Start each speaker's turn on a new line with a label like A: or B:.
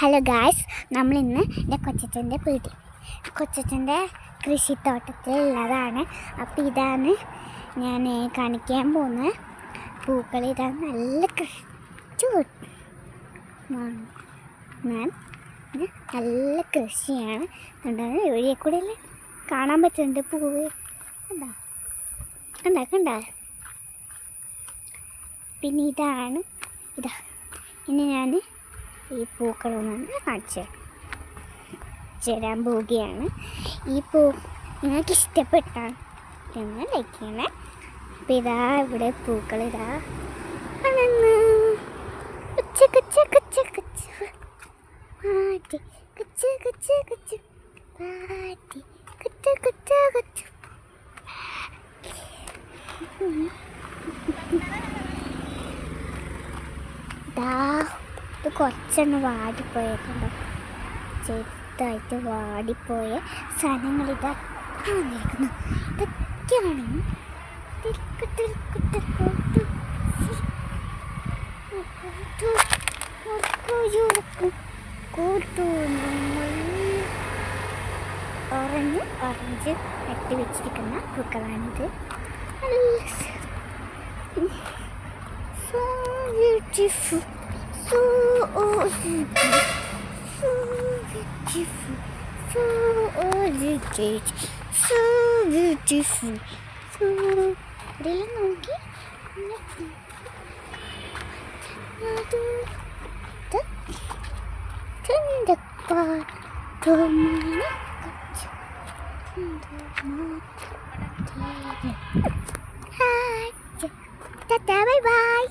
A: Hello guys നമ്മളിന്ന് എന്റെ കൊച്ചച്ഛന്റെ വീട്ടിൽ കൊച്ചച്ഛന്റെ കൃഷിത്തോട്ടത്തിലുള്ളതാണ്. അപ്പോൾ ഇതാണ് ഞാൻ കാണിക്കാൻ പോകുന്ന പൂക്കൾ ഇതാ നല്ല ഞാൻ നല്ല കൃഷിയാണ്. എന്താണ് ഒഴിയെ കൂടെ കാണാൻ പറ്റുന്നുണ്ട് പൂവ്. കണ്ടോ? കണ്ടാ? കണ്ട? പിന്നെ ഇതാണ്. ഇതാ. ഇനി ഞാൻ ഈ പൂക്കളൊന്നും കാണിച്ചു തരാൻ പോവുകയാണ്. ഈ പൂ നിങ്ങൾക്ക് ഇഷ്ടപ്പെട്ടാണ് എന്ന് ലൈക്ക് ചെയ്യണേ. അപ്പം ഇതാ ഇവിടെ പൂക്കൾ ഇതാ അണങ്ങ്. കുച്ച കുച്ച കുച്ച കുച്ച്. കുച്ച കുച്ച കുച്ച. കുച്ച കുച്ച് ദാ ഇത് കുറച്ചൊന്ന് വാടിപ്പോയേക്കുണ്ടോ ചെറുതായിട്ട് വാടിപ്പോയ സാധനങ്ങൾ വന്നിരിക്കുന്നു. ഇതൊക്കെയാണ് ഓറഞ്ച് ഓറഞ്ച് നട്ടി വെച്ചിരിക്കുന്ന പൂക്കളാണിത്. നല്ല So so beautiful, so beautiful, so beautiful, so beautiful, so ഇതെല്ലാം നോക്കി അത് ഇത് ചന്തപ്പാട്ടുമണി ഹായ് ടാറ്റാ ബൈ ബൈ